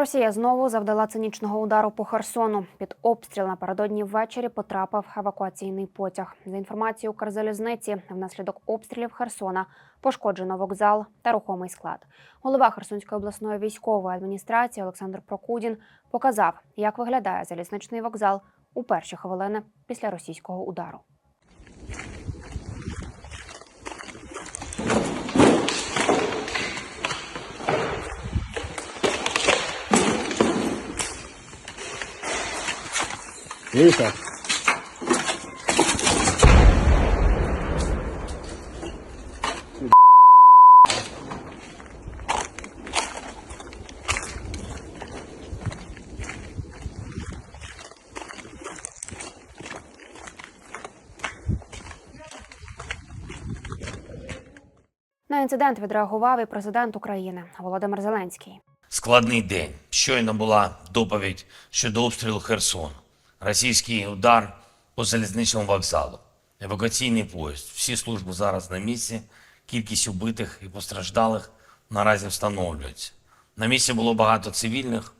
Росія знову завдала цинічного удару по Херсону. Під обстріл напередодні ввечері потрапив евакуаційний потяг. За інформацією Укрзалізниці, внаслідок обстрілів Херсона пошкоджено вокзал та рухомий склад. Голова Херсонської обласної військової адміністрації Олександр Прокудін показав, як виглядає залізничний вокзал у перші хвилини після російського удару. Тихо. На інцидент відреагував і президент України Володимир Зеленський. Складний день. Щойно була доповідь щодо обстрілу Херсону. Російський удар по залізничному вокзалу. Евакуаційний поїзд. Всі служби зараз на місці. Кількість убитих і постраждалих наразі встановлюється. На місці було багато цивільних.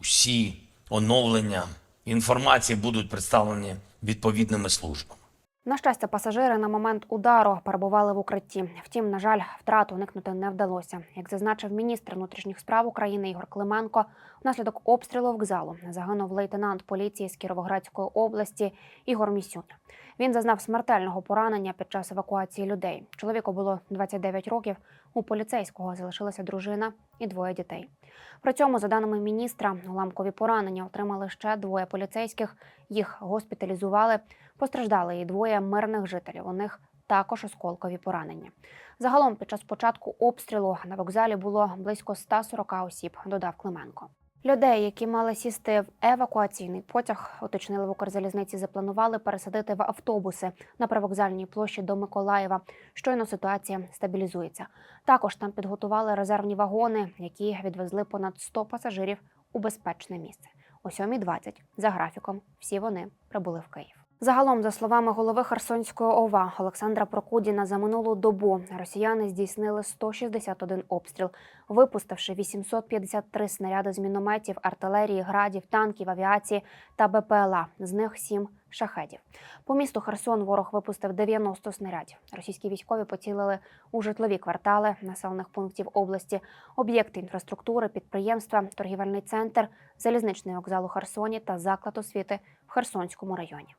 Усі оновлення інформації будуть представлені відповідними службами. На щастя, пасажири на момент удару перебували в укритті. Втім, на жаль, втрат уникнути не вдалося. Як зазначив міністр внутрішніх справ України Ігор Клименко, внаслідок обстрілу вокзалу загинув лейтенант поліції з Кіровоградської області Ігор Місюня. Він зазнав смертельного поранення під час евакуації людей. Чоловіку було 29 років. У поліцейського залишилася дружина і двоє дітей. При цьому, за даними міністра, уламкові поранення отримали ще двоє поліцейських. Їх госпіталізували. Постраждали і двоє мирних жителів. У них також осколкові поранення. Загалом, під час початку обстрілу на вокзалі було близько 140 осіб, додав Клименко. Людей, які мали сісти в евакуаційний потяг, уточнили в Укрзалізниці, запланували пересадити в автобуси на привокзальній площі до Миколаєва. Щойно ситуація стабілізується. Також там підготували резервні вагони, які відвезли понад 100 пасажирів у безпечне місце. О 7.20 за графіком всі вони прибули в Київ. Загалом, за словами голови Херсонської ОВА Олександра Прокудіна, за минулу добу росіяни здійснили 161 обстріл, випустивши 853 снаряди з мінометів, артилерії, градів, танків, авіації та БПЛА. З них 7 шахедів. По місту Херсон ворог випустив 90 снарядів. Російські військові поцілили у житлові квартали населених пунктів області, об'єкти інфраструктури, підприємства, торгівельний центр, залізничний вокзал у Херсоні та заклад освіти в Херсонському районі.